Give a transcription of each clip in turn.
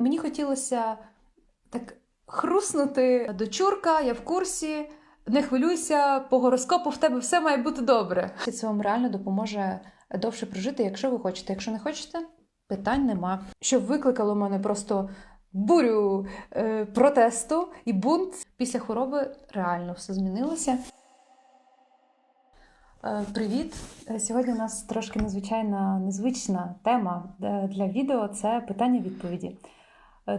мені хотілося так хруснути дочурка, я в курсі. Не хвилюйся, по гороскопу в тебе все має бути добре. Це вам реально допоможе довше прожити, якщо ви хочете. Якщо не хочете, питань нема. Що викликало мене просто бурю е, протесту і бунт. Після хвороби реально все змінилося. Е, Привіт! Е, Сьогодні у нас трошки незвичайна, незвична тема е, для відео це питання-відповіді. Е,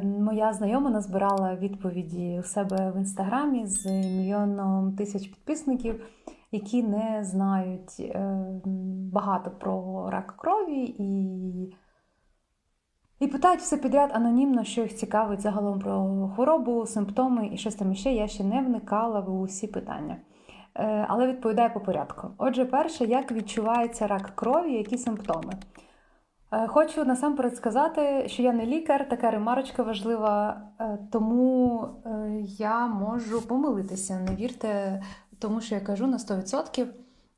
Моя знайома назбирала відповіді у себе в інстаграмі з мільйоном тисяч підписників, які не знають е, багато про рак крові і, і питають все підряд анонімно, що їх цікавить загалом про хворобу, симптоми і щось там іще. Я ще не вникала в усі питання. Е, Але відповідаю по порядку. Отже, перше, як відчувається рак крові, які симптоми? Е, Хочу насамперед сказати, що я не лікар, така ремарочка важлива, е, тому е, я можу помилитися. Не вірте тому, що я кажу на 100%.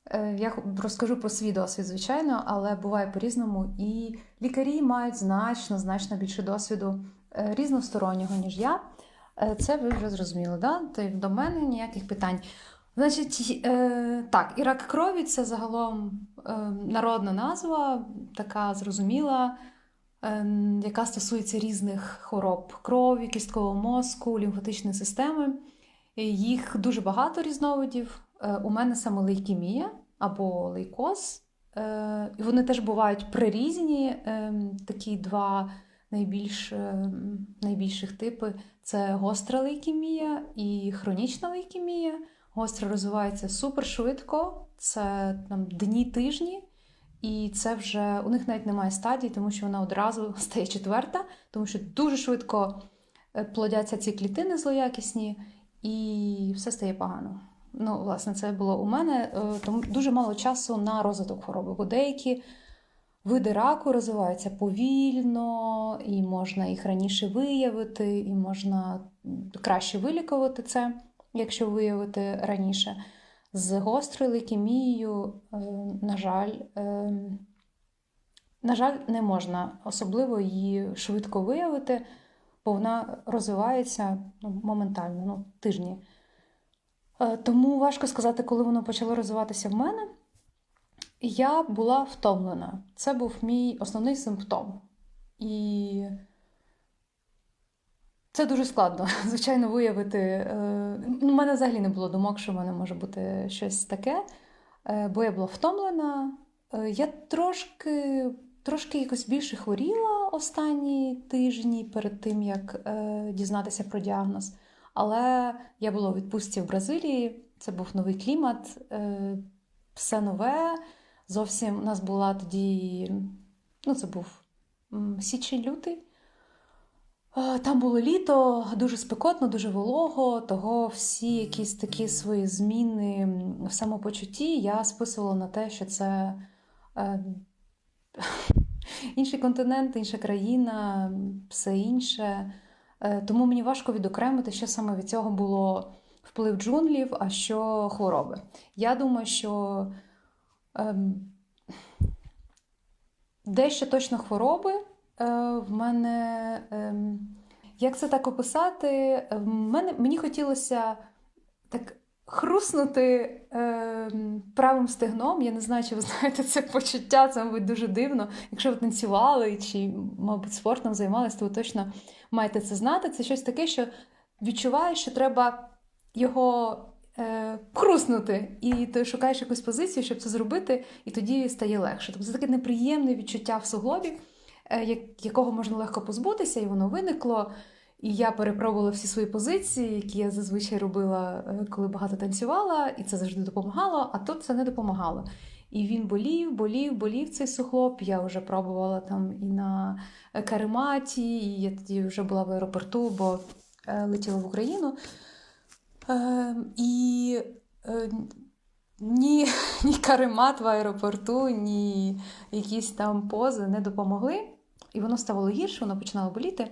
Е, Я розкажу про свій досвід, звичайно, але буває по-різному. І лікарі мають значно, значно більше досвіду різностороннього, ніж я. Це ви вже зрозуміли, да? То до мене ніяких питань. Значить, е, так, і рак крові це загалом е, народна назва, така зрозуміла, е, яка стосується різних хвороб крові, кісткового мозку, лімфатичної системи. Їх дуже багато різновидів. Е, у мене саме лейкемія або лейкоз. Е, і вони теж бувають прирізні, е, такі два найбільш, е, найбільших типи це гостра лейкемія і хронічна лейкемія. Гостра розвивається супер швидко, це там дні, тижні, і це вже у них навіть немає стадій, тому що вона одразу стає четверта, тому що дуже швидко е, плодяться ці клітини злоякісні, і все стає погано. Ну, власне, це було у мене, е, тому дуже мало часу на розвиток хвороби, бо деякі види раку розвиваються повільно, і можна їх раніше виявити, і можна краще вилікувати це якщо виявити раніше. З гострою лейкемією, е, на жаль, е, на жаль, не можна особливо її швидко виявити, бо вона розвивається ну, моментально, ну, тижні. Е, Тому важко сказати, коли воно почало розвиватися в мене. Я була втомлена. Це був мій основний симптом. І це дуже складно, звичайно, виявити. е, У мене взагалі не було думок, що в мене може бути щось таке, е, бо я була втомлена. Е, Я трошки, трошки якось більше хворіла останні тижні перед тим, як дізнатися про діагноз. Але я була у відпустці в Бразилії, це був новий клімат, все нове. Зовсім у нас була тоді, ну, це був січень-лютий. Е, Там було літо, дуже спекотно, дуже волого, того всі якісь такі свої зміни в самопочутті я списувала на те, що це е, інший континент, інша країна, все інше. Е, Тому мені важко відокремити, що саме від цього було вплив джунглів, а що хвороби. Я думаю, що ем, дещо точно хвороби. Е, В мене, ем, як це так описати? В мене, мені хотілося так хруснути ем, правим стегном. Я не знаю, чи ви знаєте це почуття, це, мабуть, дуже дивно. Якщо ви танцювали чи, мабуть, спортом займалися, то ви точно маєте це знати. Це щось таке, що відчуваєш, що треба його е, хруснути, і ти шукаєш якусь позицію, щоб це зробити, і тоді стає легше. Тобто це таке неприємне відчуття в суглобі, е, якого можна легко позбутися, і воно виникло. І я перепробувала всі свої позиції, які я зазвичай робила, е, коли багато танцювала, і це завжди допомагало, а тут це не допомагало. І він болів, болів, болів цей сухлоб. Я вже пробувала там і на е, карематі, і я тоді вже була в аеропорту, бо е, летіла в Україну. Е, і е, ні, ні каремат в аеропорту, ні якісь там пози не допомогли. І воно ставало гірше, воно починало боліти.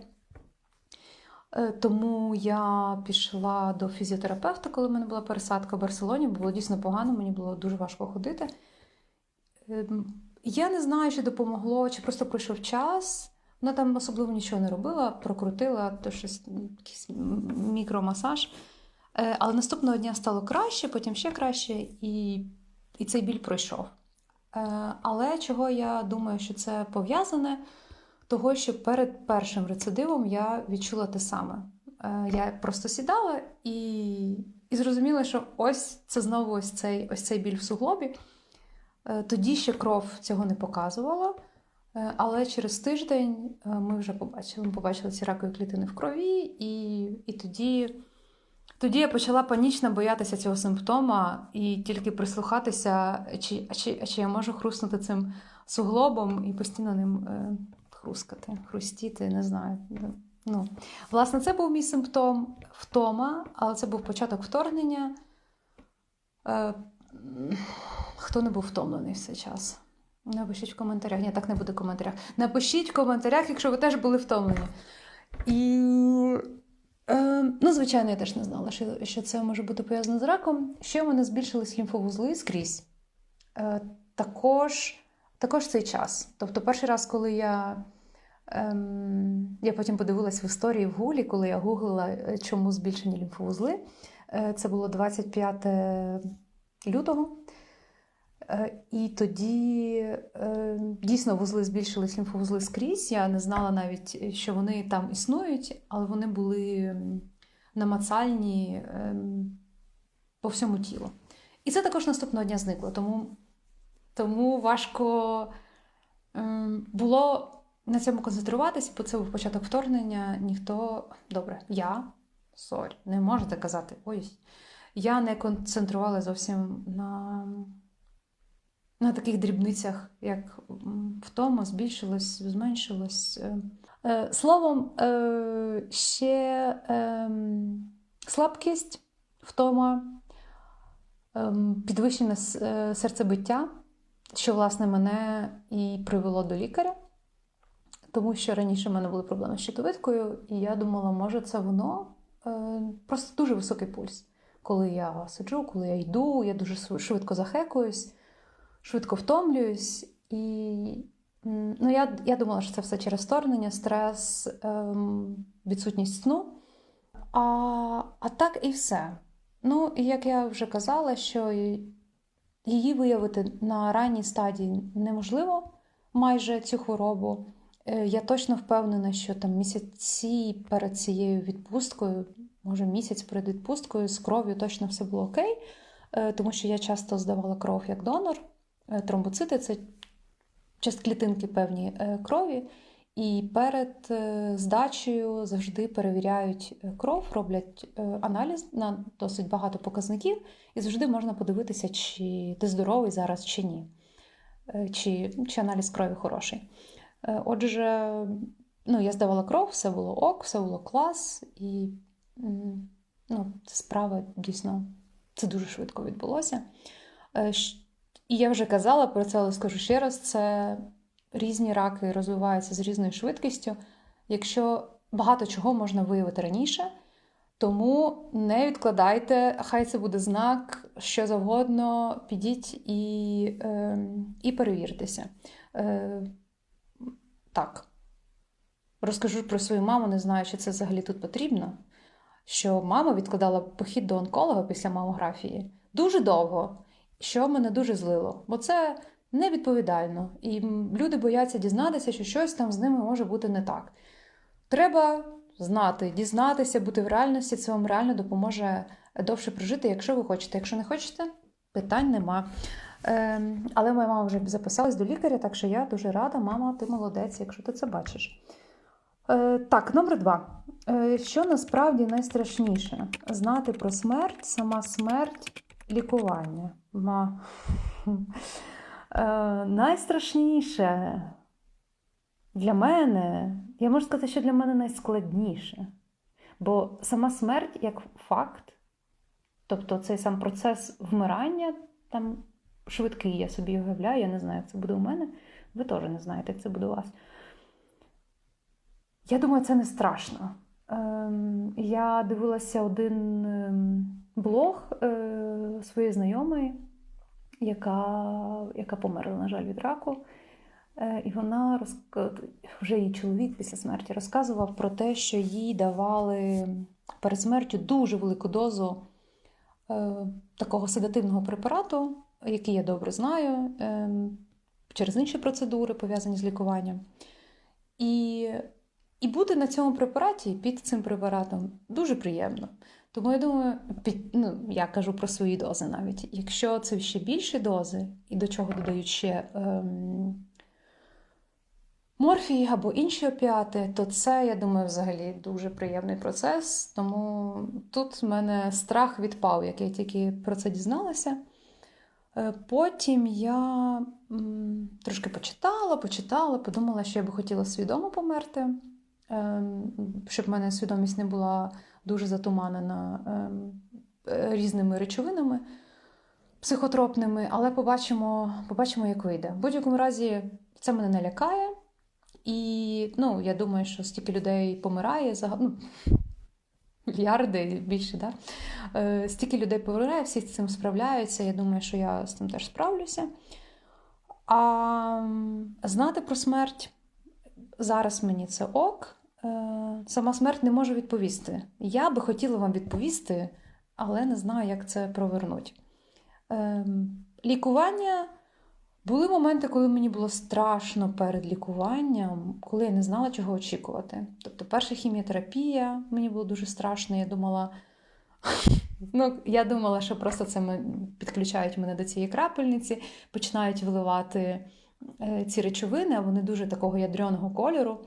Е, Тому я пішла до фізіотерапевта, коли в мене була пересадка в Барселоні. Було дійсно погано, мені було дуже важко ходити. Ем, Я не знаю, чи допомогло, чи просто пройшов час. Вона там особливо нічого не робила, прокрутила, то щось якийсь мікромасаж. Е, Але наступного дня стало краще, потім ще краще, і, і цей біль пройшов. Е, Але чого я думаю, що це пов'язане? Того, що перед першим рецидивом я відчула те саме. Е, Я просто сідала і, і зрозуміла, що ось це знову ось цей, ось цей біль в суглобі. Е, Тоді ще кров цього не показувала, е, але через тиждень ми вже побачили, ми побачили ці ракові клітини в крові, і, і тоді, тоді я почала панічно боятися цього симптома і тільки прислухатися, чи, чи, чи я можу хруснути цим суглобом і постійно ним хрускати, хрустіти, не знаю. Ну, власне, це був мій симптом втома, але це був початок вторгнення. Е, Хто не був втомлений в цей час? Напишіть в коментарях. Ні, так не буде в коментарях. Напишіть в коментарях, якщо ви теж були втомлені. І, е, ну, звичайно, я теж не знала, що, що це може бути пов'язано з раком. Ще в мене збільшились лімфовузли скрізь. Е, також, також цей час. Тобто, перший раз, коли я. Ем, я потім подивилась в історії в Гулі, коли я гуглила, е, чому збільшені лімфовузли. Е, Це було 25 лютого. Е, І тоді дійсно вузли збільшились лімфовузли скрізь. Я не знала навіть, що вони там існують, але вони були намацальні ем, по всьому тілу. І це також наступного дня зникло. Тому, тому важко ем, було на цьому концентруватися, бо це був початок вторгнення. Ніхто. Добре, я сорі, не можете казати. Ой, я не концентрувала зовсім на, на таких дрібницях, як втома, збільшилось, зменшилось. Е, е, Словом, е, ще ем, слабкість, втома, ем, підвищене серцебиття, що, власне, мене і привело до лікаря. Тому що раніше в мене були проблеми з щитовидкою, і я думала, може, це воно Е, просто дуже високий пульс. Коли я сиджу, коли я йду, я дуже швидко захекуюсь, швидко втомлююсь. І ну, я, я думала, що це все через вторгнення, стрес, ем, відсутність сну. А, а так і все. Ну, і як я вже казала, що її виявити на ранній стадії неможливо майже цю хворобу. Е, Я точно впевнена, що там місяці перед цією відпусткою, може місяць перед відпусткою, з кров'ю точно все було окей, е, тому що я часто здавала кров як донор. Е, Тромбоцити це часть клітинки певні крові. І перед е, здачею завжди перевіряють е, кров, роблять е, аналіз на досить багато показників, і завжди можна подивитися, чи ти здоровий зараз чи ні, чи, чи аналіз крові хороший. Отже, ну, я здавала кров, все було ок, все було клас, і ну, справа дійсно це дуже швидко відбулося. І я вже казала про це, але скажу ще раз: це різні раки розвиваються з різною швидкістю. Якщо багато чого можна виявити раніше, тому не відкладайте, хай це буде знак, що завгодно, підіть і, е, і перевіртеся. Е, так. Розкажу про свою маму, не знаю, чи це взагалі тут потрібно. Що мама відкладала похід до онколога після мамографії дуже довго, що мене дуже злило, бо це невідповідально. І люди бояться дізнатися, що щось там з ними може бути не так. Треба знати, дізнатися, бути в реальності, це вам реально допоможе довше прожити, якщо ви хочете. Якщо не хочете, питань нема. Ем, але моя мама вже записалась до лікаря, так що я дуже рада, мама, ти молодець, якщо ти це бачиш. Е, так, номер два. Е, що насправді найстрашніше? Знати про смерть, сама смерть, лікування. Ма. Е, найстрашніше для мене, я можу сказати, що для мене найскладніше. Бо сама смерть як факт, тобто цей сам процес вмирання, там швидкий, я собі уявляю, я не знаю, як це буде у мене. Ви теж не знаєте, як це буде у вас. Я думаю, це не страшно. Ем, я дивилася один ем, блог е, своєї знайомої, яка, яка померла, на жаль, від раку. Е, І вона розк... вже її чоловік після смерті розказував про те, що їй давали перед смертю дуже велику дозу е, такого седативного препарату, який я добре знаю, е, через інші процедури, пов'язані з лікуванням. І, і бути на цьому препараті під цим препаратом дуже приємно. Тому я думаю, під, ну, я кажу про свої дози навіть. Якщо це ще більші дози, і до чого додають ще ем, морфії або інші опіати, то це, я думаю, взагалі дуже приємний процес. Тому тут в мене страх відпав, як я тільки про це дізналася. Е, Потім я трошки почитала, почитала, подумала, що я би хотіла свідомо померти, ем, щоб в мене свідомість не була дуже затуманена ем, е, різними речовинами психотропними, але побачимо, побачимо, як вийде. В будь-якому разі, це мене не лякає. І ну, я думаю, що стільки людей помирає, ну, мільярди більше, да? Е, стільки людей помирає, всі з цим справляються. Я думаю, що я з цим теж справлюся. А знати про смерть зараз мені це ок. Е, Сама смерть не може відповісти. Я би хотіла вам відповісти, але не знаю, як це провернуть. Ем, Лікування були моменти, коли мені було страшно перед лікуванням, коли я не знала, чого очікувати. Тобто, перша хіміотерапія мені було дуже страшно. Я думала, ну, я думала, що просто це підключають мене до цієї крапельниці, починають виливати е, ці речовини, а вони дуже такого ядреного кольору.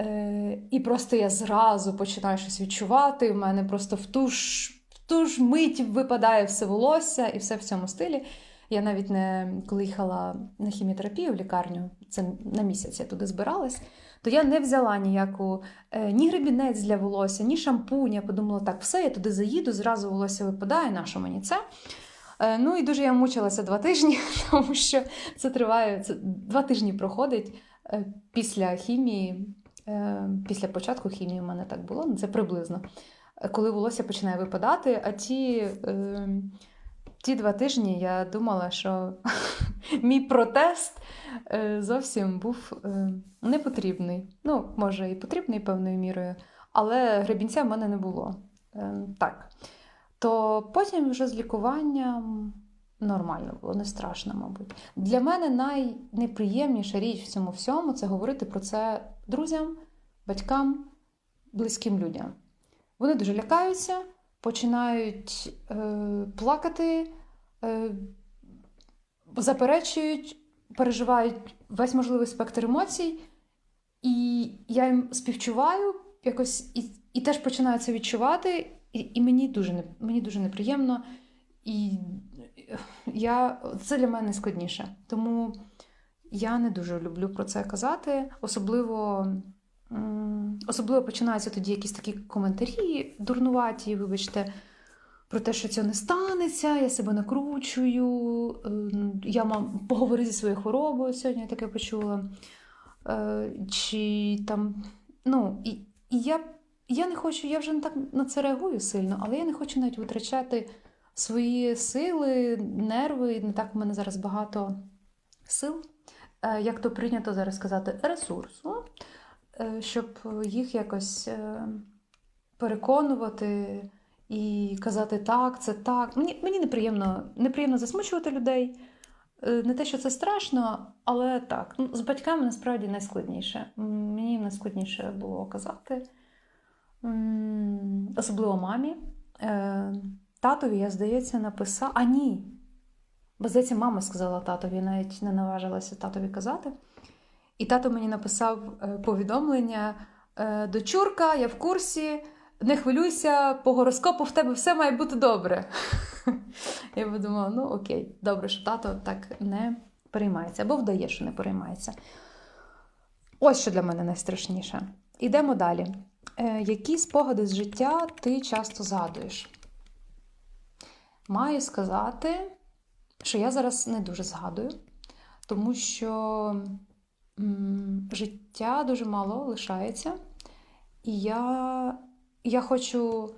Е, і просто я зразу починаю щось відчувати. В мене просто в ту ж, в ту ж мить випадає все волосся і все в цьому стилі. Я навіть не коли їхала на хіміотерапію в лікарню, це на місяць я туди збиралась, то я не взяла ніяку е, ні гребінець для волосся, ні шампунь. Я подумала, так, все, я туди заїду, зразу волосся випадає, на що мені це? Е, ну і дуже я мучилася два тижні, тому що це триває це, два тижні проходить після хімії. Е, Після початку хімії в мене так було, ну, це приблизно. Коли волосся починає випадати, а ті, е, ті два тижні я думала, що мій протест е, зовсім був непотрібний. Ну, може, і потрібний певною мірою, але гребінця в мене не було. Так. То потім вже з лікуванням нормально було, не страшно, мабуть. Для мене найнеприємніша річ в цьому всьому це говорити про це друзям, батькам, близьким людям. Вони дуже лякаються, починають е, плакати, е, заперечують, переживають весь можливий спектр емоцій, і я їм співчуваю якось і, і теж починаю це відчувати, і, і мені, дуже, мені дуже неприємно. І я, це для мене складніше. Тому я не дуже люблю про це казати. Особливо, особливо починаються тоді якісь такі коментарі дурнуваті, вибачте, про те, що цього не станеться, я себе накручую, ем, я мам поговори зі своєю хворобою, сьогодні я таке почула. Е, Чи там, ну, і, і я, я не хочу, я вже не так на це реагую сильно, але я не хочу навіть витрачати свої сили, нерви. Не так в мене зараз багато сил, е, як то прийнято зараз сказати, ресурсу, е, щоб їх якось е, переконувати і казати так, це так. Мені, мені неприємно, неприємно засмучувати людей. Е, Не те, що це страшно, але так. Ну, з батьками насправді найскладніше. Мені найскладніше було казати, особливо мамі. Е, Татові, я, здається, написала. А ні. Здається, мама сказала татові, навіть не наважилася татові казати. І тато мені написав е, повідомлення: е, дочурка, я в курсі, не хвилюйся, по гороскопу в тебе все має бути добре. Я подумала, ну окей, добре, що тато так не переймається, або вдає, що не переймається. Ось що для мене найстрашніше. Ідемо далі. Е, які спогади з життя ти часто згадуєш? Маю сказати, що я зараз не дуже згадую, тому що м, життя дуже мало лишається, і я, я хочу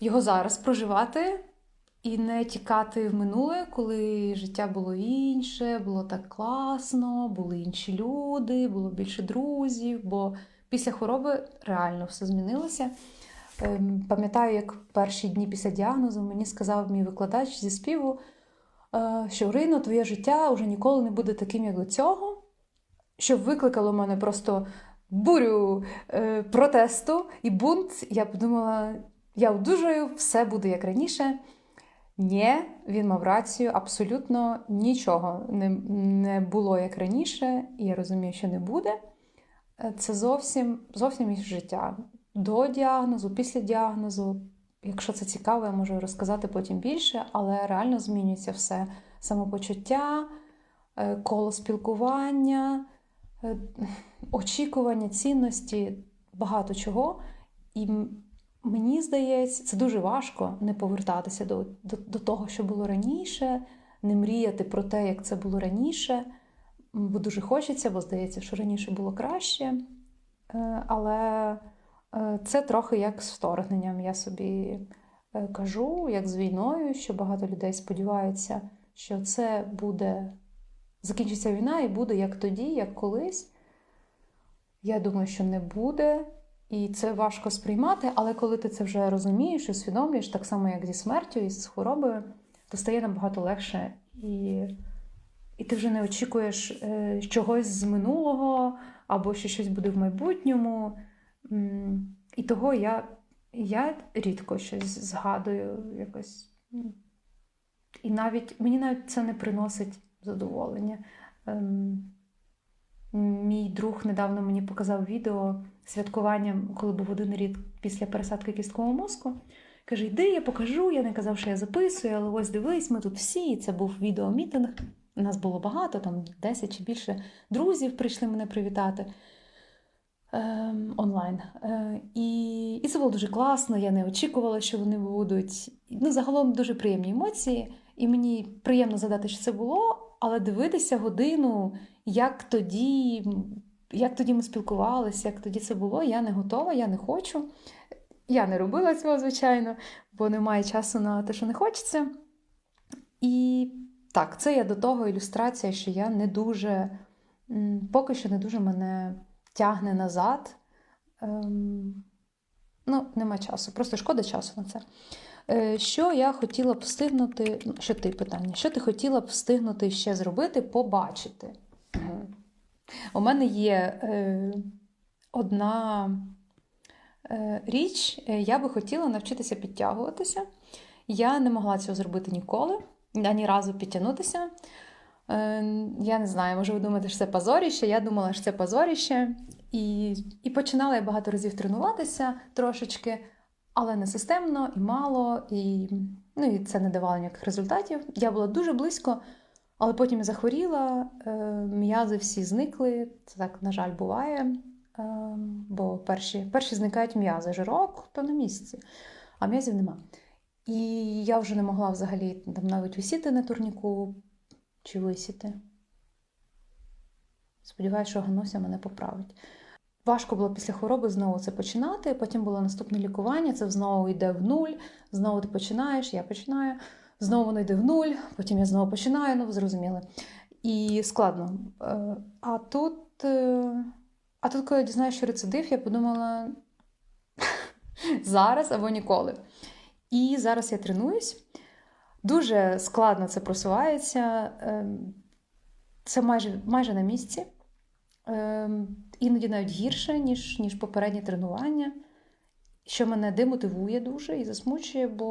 його зараз проживати і не тікати в минуле, коли життя було інше, було так класно, були інші люди, було більше друзів. Бо після хвороби реально все змінилося. Ем, Пам'ятаю, як перші дні після діагнозу мені сказав мій викладач зі співу, що Рино, твоє життя вже ніколи не буде таким, як до цього, що викликало мене просто бурю е, протесту і бунт. Я подумала, я одужаю, все буде як раніше. Ні, він мав рацію, абсолютно нічого не, не було як раніше, і я розумію, що не буде. Е, Це зовсім зовсім інше життя. До діагнозу, після діагнозу. Якщо це цікаво, я можу розказати потім більше, але реально змінюється все: самопочуття, е, коло спілкування, е, очікування, цінності, багато чого. І мені здається, це дуже важко не повертатися до, до, до того, що було раніше, не мріяти про те, як це було раніше. Бо дуже хочеться, бо здається, що раніше було краще. Е, Але це трохи як з вторгненням. Я собі е, кажу, як з війною, що багато людей сподіваються, що це буде закінчиться війна і буде як тоді, як колись. Я думаю, що не буде, і це важко сприймати, але коли ти це вже розумієш і усвідомлюєш, так само як зі смертю і з хворобою, то стає набагато легше. І, і ти вже не очікуєш е, чогось з минулого або що щось буде в майбутньому. І того я, я рідко щось згадую якось. І навіть мені навіть це не приносить задоволення. Ем, Мій друг недавно мені показав відео святкування, коли був один рік після пересадки кісткового мозку. Каже: йди, я покажу. Я не казав, що я записую, але ось дивись, ми тут всі. Це був відеомітинг. Нас було багато, там 10 чи більше друзів прийшли мене привітати онлайн. Е, і, і це було дуже класно. Я не очікувала, що вони будуть. Ну, загалом дуже приємні емоції. І мені приємно задати, що це було, але дивитися годину, як тоді, як тоді ми спілкувалися, як тоді це було, я не готова, я не хочу. Я не робила цього, звичайно, бо немає часу на те, що не хочеться. І так, це я до того ілюстрація, що я не дуже, поки що не дуже мене тягне назад. Ем, ну, нема часу, просто шкода часу на це. Е, Що я хотіла б встигнути, ну, що ти питання, що ти хотіла б встигнути ще зробити, побачити? У мене є е, одна е, річ, е, я би хотіла навчитися підтягуватися. Я не могла цього зробити ніколи, ані разу підтягнутися. Е, Я не знаю, може ви думаєте, що це позоріще. Я думала, що це позоріще. І, і починала я багато разів тренуватися трошечки, але не системно і мало, і, ну, і це не давало ніяких результатів. Я була дуже близько, але потім захворіла, е, м'язи всі зникли. Це так, на жаль, буває. Е, бо перші, перші зникають м'язи, жирок, то на місці, а м'язів нема. І я вже не могла взагалі там навіть висіти на турніку чи висіти. Сподіваюся, що Гануся мене поправить. Важко було після хвороби знову це починати. Потім було наступне лікування, це знову йде в нуль, знову ти починаєш, я починаю, знову воно йде в нуль, потім я знову починаю, ну зрозуміли. І складно. Е, А тут, е, а тут, коли я дізнаюся, що рецидив, я подумала зараз або ніколи. І зараз я тренуюсь. Дуже складно це просувається. Ем, Це майже, майже на місці. Ем, Іноді навіть гірше, ніж, ніж попередні тренування, що мене демотивує дуже і засмучує, бо,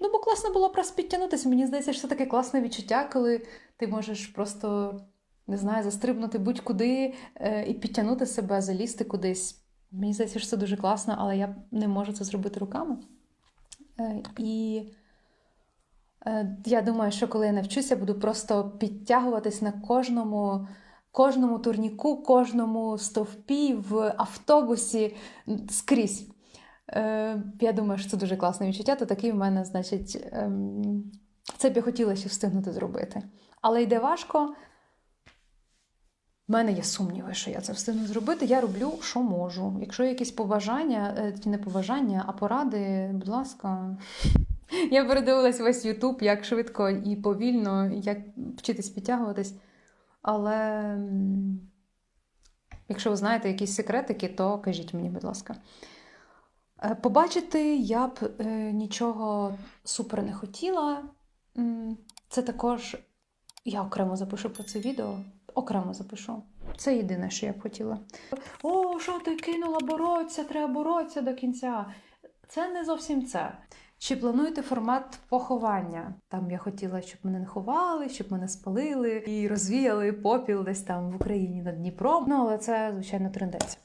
ну, бо класно було просто підтягнутися. Мені здається, що це таке класне відчуття, коли ти можеш просто, не знаю, застрибнути будь-куди е, і підтягнути себе, залізти кудись. Мені здається, що це дуже класно, але я не можу це зробити руками. Е, І я думаю, що коли я навчуся, буду просто підтягуватись на кожному, кожному турніку, кожному стовпі в автобусі скрізь. Е, Я думаю, що це дуже класне відчуття, то такий в мене, значить, ем, це б я хотіла ще встигнути зробити. Але йде важко. В мене є сумніви, що я це встигну зробити. Я роблю, що можу. Якщо є якісь побажання, е, ті не побажання, а поради, будь ласка, Я передивилась весь Ютуб, як швидко і повільно, як вчитись підтягуватись. Але якщо ви знаєте якісь секретики, то кажіть мені, будь ласка. Е, Побачити я б е, нічого супер не хотіла. Це також я окремо запишу про це відео. Окремо запишу. Це єдине, що я б хотіла. О, що ти кинула боротися, треба боротися до кінця. Це не зовсім це. Чи плануєте формат поховання? Там я хотіла, щоб мене не ховали, щоб мене спалили і розвіяли попіл десь там в Україні над Дніпром. Ну, але це, звичайно, трендець.